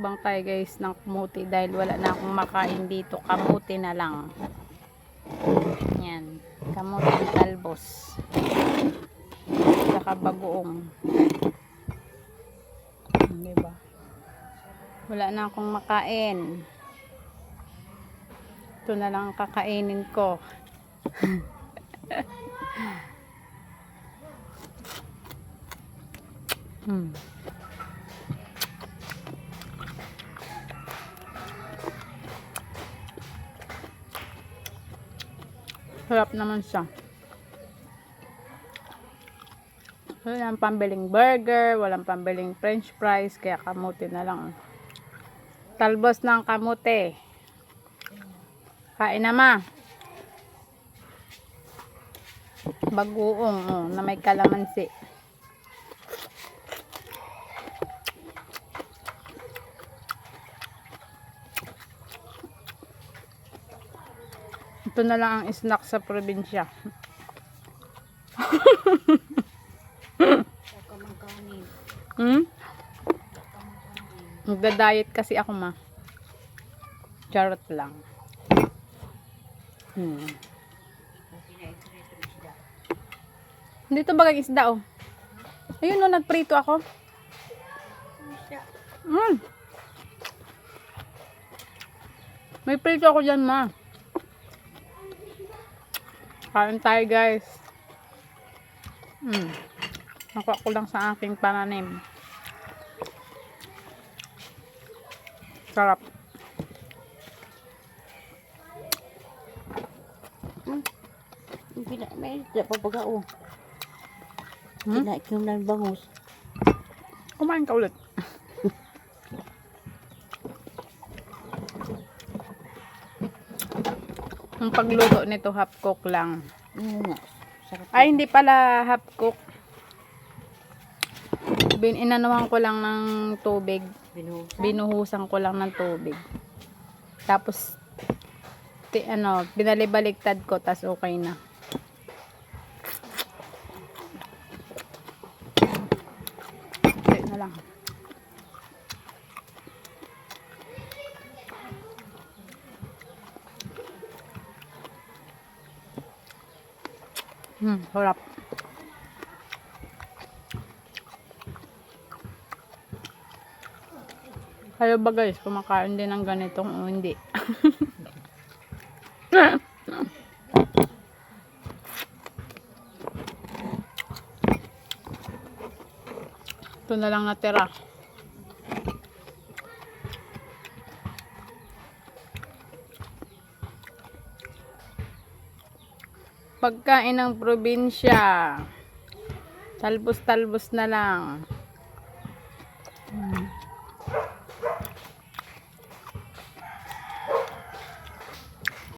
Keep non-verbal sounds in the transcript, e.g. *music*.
Magmumukbang tayo guys ng kamuti dahil wala na akong makain dito. Kamuti na lang. Yan. Kamuti ng talbos. Saka bagoong. Diba? Wala na akong makain. Ito na lang ang kakainin ko. *laughs* hmm. Sarap naman siya. Walang pambiling burger, walang pambiling french fries, kaya kamuti na lang. Talbos ng kamuti. Kain na ma. Bagoong oh, na may kalamansi. Ito na lang ang snack sa probinsya. Hmm? Magda-diet kasi ako ma. Charot lang. Hmm. Dito bagang isda oh. Ayun oh, nagprito ako. Hmm. May prito ako dyan ma. Kain tayo guys. Hmm. Nakuha ko lang sa aking pananim. Sarap. Pina, may isda pa baga o. Hmm? Kinaikim ng bangus. Kumain ka ulit. Ang pagluto nito half cook lang. Ay, hindi pala half cook. Bin inanuhan ko lang ng tubig. Binuhusan. Binuhusan ko lang ng tubig. Tapos, ti, ano, binalibaliktad ko, tas okay na. Okay na lang. Hmm, sarap. Kayo ba guys, kumakain din ng ganitong o hindi? *laughs* Ito na lang natira. Pagkain ng probinsya. Talbos-talbos na lang. Hmm.